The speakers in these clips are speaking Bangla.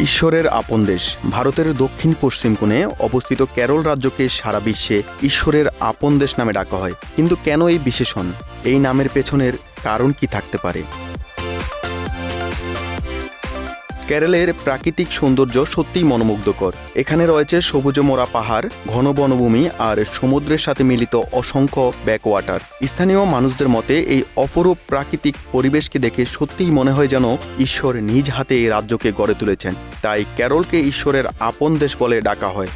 ঈশ্বরের আপন দেশ। ভারতের দক্ষিণ পশ্চিম কোণে অবস্থিত কেরল রাজ্যকে সারা বিশ্বে ঈশ্বরের আপন দেশ নামে ডাকা হয়। কিন্তু কেন এই বিশেষণ? এই নামের পেছনের কারণ কি থাকতে পারে? কেরলের প্রাকৃতিক সৌন্দর্য সত্যিই মনোমুগ্ধকর। এখানে রয়েছে সবুজ মোড়া পাহাড়, ঘন বনভূমি আর সমুদ্রের সাথে মিলিত অসংখ্য ব্যাকওয়াটার স্থানীয় মানুষদের মতে এই অপরূপ প্রাকৃতিক পরিবেশকে দেখে সত্যিই মনে হয় যেন ঈশ্বর নিজ হাতে এই রাজ্যকে গড়ে তুলেছেন। তাই কেরলকে ঈশ্বরের আপন দেশ বলে ডাকা হয়।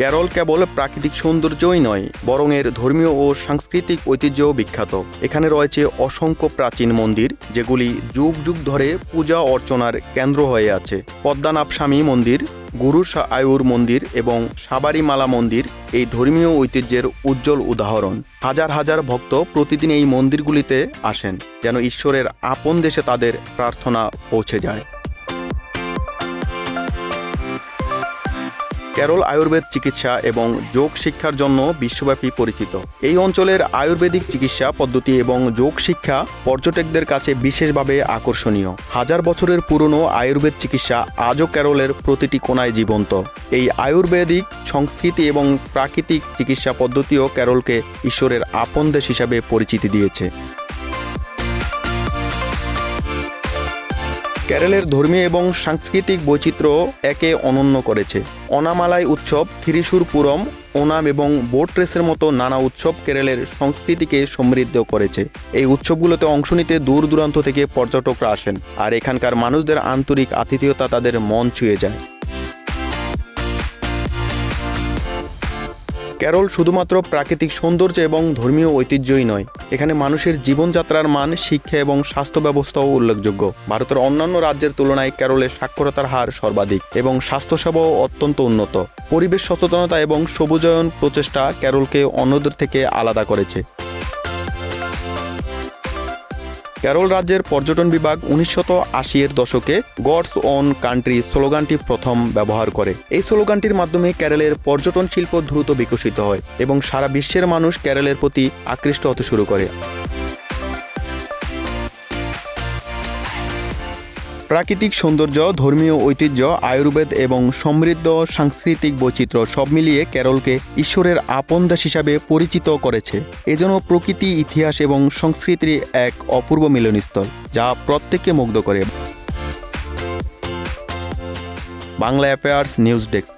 কেরল কেবল প্রাকৃতিক সৌন্দর্যই নয়, বরং এর ধর্মীয় ও সাংস্কৃতিক ঐতিহ্যও বিখ্যাত। এখানে রয়েছে অসংখ্য প্রাচীন মন্দির, যেগুলি যুগ যুগ ধরে পূজা অর্চনার কেন্দ্র হয়ে আছে। পদ্মানাভ স্বামী মন্দির, গুরু আয়ুর মন্দির এবং সাবারিমালা মন্দির এই ধর্মীয় ঐতিহ্যের উজ্জ্বল উদাহরণ। হাজার হাজার ভক্ত প্রতিদিন এই মন্দিরগুলিতে আসেন, যেন ঈশ্বরের আপন দেশে তাদের প্রার্থনা পৌঁছে যায়। কেরল আয়ুর্বেদ চিকিৎসা এবং যোগ শিক্ষার জন্য বিশ্বব্যাপী পরিচিত। এই অঞ্চলের আয়ুর্বেদিক চিকিৎসা পদ্ধতি এবং যোগ শিক্ষা পর্যটকদের কাছে বিশেষভাবে আকর্ষণীয়। হাজার বছরের পুরনো আয়ুর্বেদ চিকিৎসা আজও কেরলের প্রতিটি কোনায় জীবন্ত। এই আয়ুর্বেদিক, সংস্কৃতি এবং প্রাকৃতিক চিকিৎসা পদ্ধতিও কেরলকে ঈশ্বরের আপন দেশ হিসাবে পরিচিতি দিয়েছে। কেরলের ধর্মীয় এবং সাংস্কৃতিক বৈচিত্র্য একে অনন্য করেছে। অনামালাই উৎসব থিরিসুর পুরম ওনাম এবং বোট রেসের মতো নানা উৎসব কেরলের সংস্কৃতিকে সমৃদ্ধ করেছে। এই উৎসবগুলোতে অংশ নিতে দূর দূরান্ত থেকে পর্যটকরা আসেন, আর এখানকার মানুষদের আন্তরিক আতিথেয়তা তাদের মন ছুঁয়ে যায়। কেরল শুধুমাত্র প্রাকৃতিক সৌন্দর্য এবং ধর্মীয় ঐতিহ্যই নয়। এখানে মানুষের জীবনযাত্রার মান, শিক্ষা এবং স্বাস্থ্য ব্যবস্থাও উল্লেখযোগ্য। ভারতের অন্যান্য রাজ্যের তুলনায় ক্যারলের সাক্ষরতার হার সর্বাধিক এবং স্বাস্থ্যসেবাও অত্যন্ত উন্নত। পরিবেশ সচেতনতা এবং সবুজায়ন প্রচেষ্টা ক্যারলকে অন্যদের থেকে আলাদা করেছে। কেরল রাজ্যের পর্যটন বিভাগ উনিশশত আশির দশকে গডস অন কান্ট্রি স্লোগানটি প্রথম ব্যবহার করে। এই স্লোগানটির মাধ্যমে কেরলের পর্যটন শিল্প দ্রুত বিকশিত হয় এবং সারা বিশ্বের মানুষ কেরলের প্রতি আকৃষ্ট হতে শুরু করে। প্রাকৃতিক সৌন্দর্য, ধর্মীয় ঐতিহ্য, আয়ুর্বেদ এবং সমৃদ্ধ সাংস্কৃতিক বৈচিত্র্য সব মিলিয়ে কেরলকে ঈশ্বরের আপন দেশ হিসাবে পরিচিত করেছে। এজন্য প্রকৃতি, ইতিহাস এবং সংস্কৃতির এক অপূর্ব মিলনস্থল, যা প্রত্যেককে মুগ্ধ করে। Bangla affairs news desk.